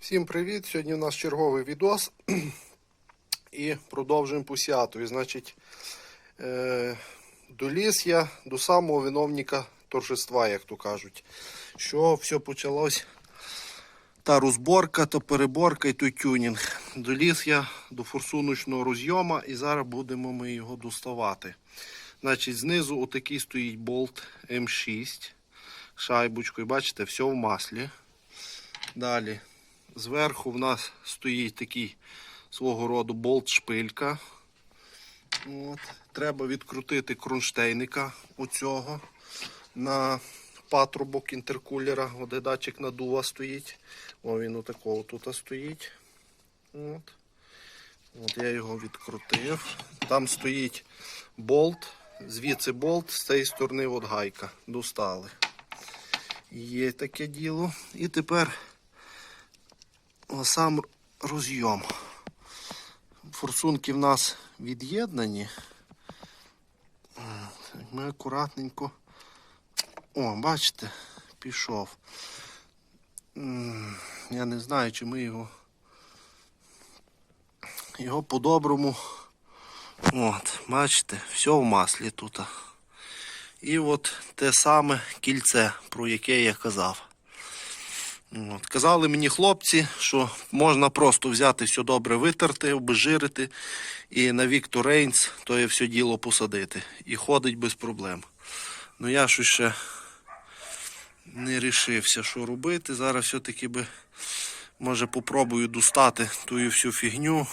Всім привіт! Сьогодні у нас черговий відос і продовжуємо посяту. І, значить, е, доліз я до самого виновника торжества, як то кажуть. Що все почалось? Та розборка, та переборка і той тюнінг. Доліз я до форсуночного розйома і зараз будемо ми його доставати. Значить, знизу отакий стоїть болт М6 шайбочкою. Бачите, все в маслі. Далі Зверху в нас стоїть такий свого роду болт-шпилька. От. Треба відкрутити кронштейника оцього на патрубок інтеркулера, О, де датчик надува стоїть. О, він отакого тут стоїть. От. От я його відкрутив. Там стоїть болт, звідси болт, з цієї сторони от гайка. Достали. Є таке діло. І тепер сам розйом. Форсунки в нас від'єднані. Ми акуратненько. О, бачите, пішов. Я не знаю, чи ми його. Його по-доброму. От, бачите, все в маслі тут. І от те саме кільце, про яке я казав. От. Казали мені хлопці, що можна просто взяти все добре витерти, обезжирити і на Віктор Рейнс то є все діло посадити. І ходить без проблем. Ну я щось ще не рішився, що робити. Зараз все-таки би, може, попробую достати ту всю фігню.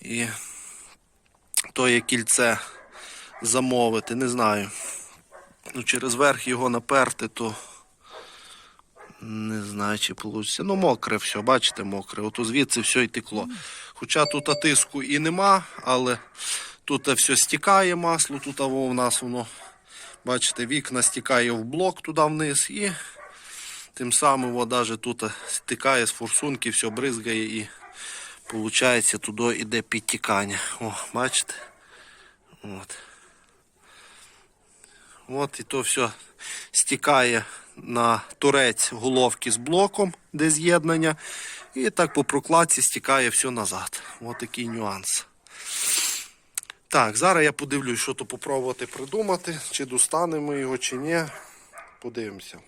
І то є кільце замовити, не знаю. Ну, через верх його наперти, то. Не знаю, чи вийде. Ну, мокре все, бачите, мокре. Ото звідси все й текло. Хоча тут тиску і нема, але тут все стікає масло, тут у нас воно, бачите, вікна стікає в блок туди вниз і тим самим во, даже тут стікає з форсунки, все бризгає і виходить туди йде підтікання. О, бачите? От. От і то все стікає на турець головки з блоком, де з'єднання. І так по прокладці стікає все назад. Ось такий нюанс. Так, зараз я подивлюсь, що то попробувати придумати, чи достанемо його, чи ні. Подивимося.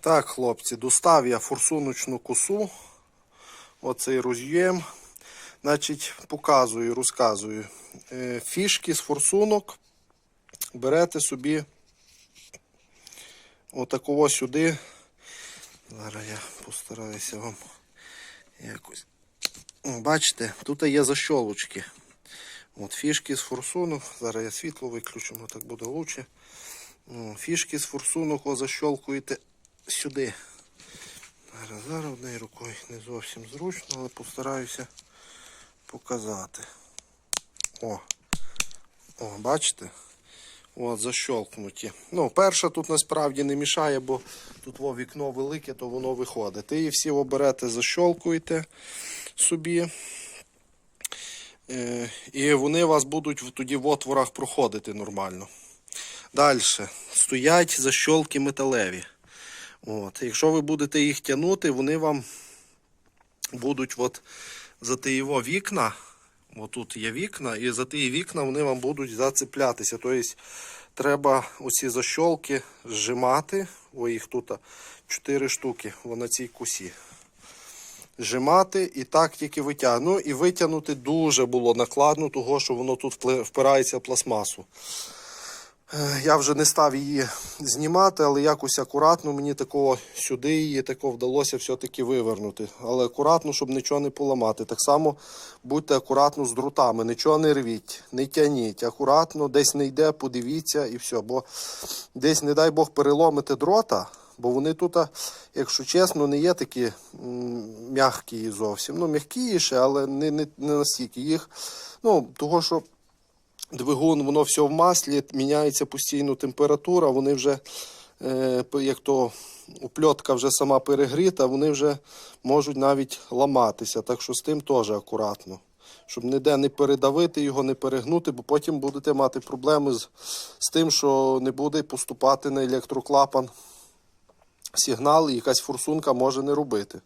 Так, хлопці, достав я форсуночну косу. Оцей роз'єм. Значить, показую, розказую. Е, Фішки з форсунок берете собі отакого сюди. Зараз я постараюся вам якось. Бачите, тут є защолочки. От Фішки з форсунок. Зараз я світло виключу, воно так буде краще. Фішки з форсунок защолкуєте сюди. Зараз, зараз однією рукою не зовсім зручно, але постараюся показати. О, о, бачите? От, защолкнуті. Ну, перша тут насправді не мішає, бо тут во вікно велике, то воно виходить. І її всі оберете, защолкуєте собі. Е, і вони вас будуть тоді в отворах проходити нормально. Далі. Стоять защолки металеві. От. Якщо ви будете їх тягнути, вони вам будуть от за його вікна. Отут є вікна, і за ті вікна вони вам будуть зацеплятися. Тобто треба оці защолки зжимати. О, їх тут 4 штуки на цій кусі. Зжимати і так тільки витягнути. Ну і витягнути дуже було накладно, того що воно тут впирається в пластмасу. Е, Я вже не став її знімати, але якось акуратно мені такого сюди її тако вдалося все-таки вивернути. Але акуратно, щоб нічого не поламати. Так само будьте акуратно з друтами, нічого не рвіть, не тяніть. Акуратно, десь не йде, подивіться і все. Бо десь, не дай Бог, переломити дрота, бо вони тут, якщо чесно, не є такі м'які зовсім. Ну, м'якіші, але не, не, не настільки їх. Ну, того, що двигун, воно все в маслі, міняється постійно температура, вони вже, е, як то упльотка вже сама перегріта, вони вже можуть навіть ламатися. Так що з тим теж акуратно. Щоб ніде не передавити його, не перегнути, бо потім будете мати проблеми з, з тим, що не буде поступати на електроклапан сигнал і якась форсунка може не робити.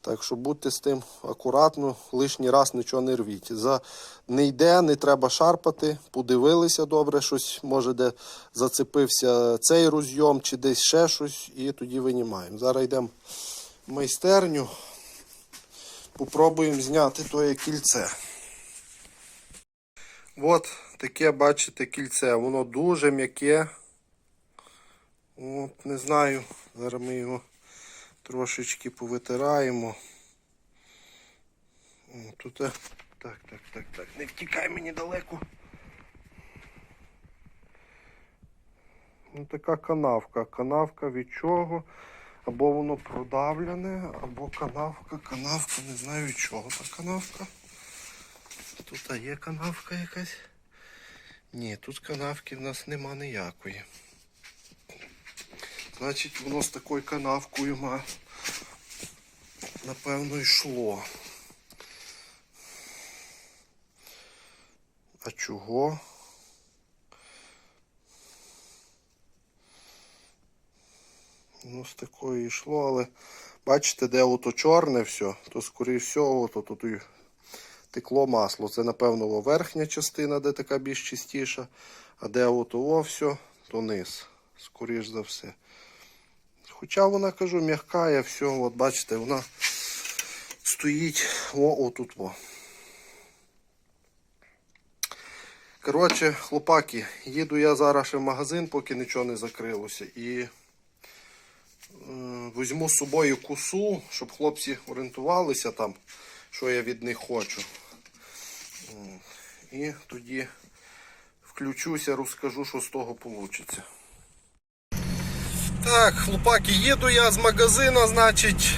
Так що будьте з тим акуратно, лишній раз нічого не рвіть. За не йде, не треба шарпати, подивилися добре, щось може де зацепився цей розйом чи десь ще щось, і тоді винімаємо. Зараз йдемо в майстерню, попробуємо зняти тоє кільце. От таке, бачите, кільце. Воно дуже м'яке. От, не знаю. Зараз ми його трошечки повитираємо. Тут. е, Так, так, так, так. Не втікай мені далеко. Ну, така канавка. Канавка від чого? Або воно продавлене, або канавка, канавка, не знаю від чого та канавка. Тут є канавка якась. Ні, тут канавки в нас нема ніякої. Значить, воно з такою канавкою напевно, йшло. А чого? Ну, з такою йшло, але бачите, де ото чорне все, то скоріше всього, ото тут і текло масло. Це, напевно, верхня частина, де така більш чистіша, а де ото все, то низ. Скоріш за все. Хоча вона, кажу, м'яка, все, от бачите, вона стоїть о, отут. О. Коротше, хлопаки, їду я зараз ще в магазин, поки нічого не закрилося. І е, візьму з собою кусу, щоб хлопці орієнтувалися там, що я від них хочу. І тоді включуся, розкажу, що з того вийде. Так, хлопаки, їду я з магазина, значить,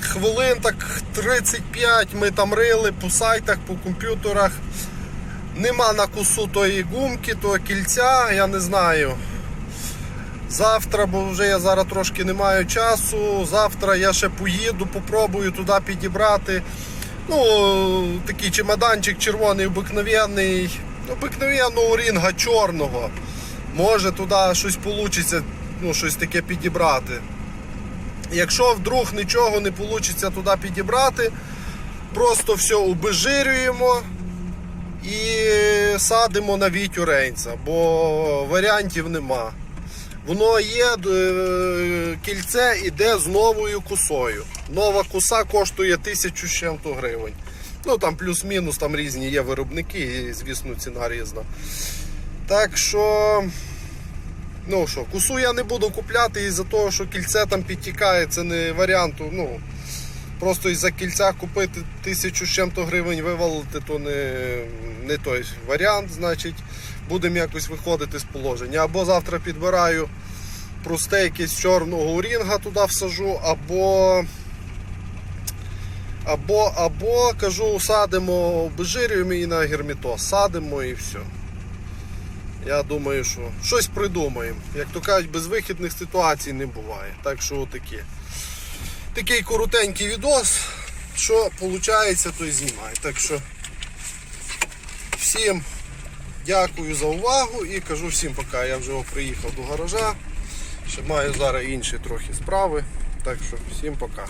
хвилин так 35 ми там рили по сайтах, по комп'ютерах. Нема на кусу тої гумки, того кільця, я не знаю. Завтра, бо вже я зараз трошки не маю часу. Завтра я ще поїду, попробую туди підібрати. Ну, такий чемоданчик червоний, обикновенний. Обикновенного рінга чорного. Може туди щось вийде, ну, щось таке підібрати. Якщо вдруг нічого не вийде туди підібрати, просто все обезжирюємо і садимо на вітю рейнса, бо варіантів нема. Воно є, е, кільце іде з новою кусою. Нова куса коштує 1000 з чим-то гривень. Ну там плюс-мінус, там різні є виробники, і, звісно, ціна різна. Так що, ну що, кусу я не буду купляти із-за того, що кільце там підтікає, це не варіант. Ну, просто із-за кільця купити тисячу з чим-то гривень вивалити, то не, не той варіант, значить, будемо якось виходити з положення. Або завтра підбираю просте якесь чорного орінга туди всажу, або. Або, або кажу, садимо, обезжирюємо її на гермітоз, садимо і все. Я думаю, що щось придумаємо. Як то кажуть, безвихідних ситуацій не буває. Так що отакі. Такий коротенький відос. Що виходить, то і знімаю. Так що всім дякую за увагу і кажу всім пока. Я вже приїхав до гаража. Ще маю зараз інші трохи справи. Так що всім пока.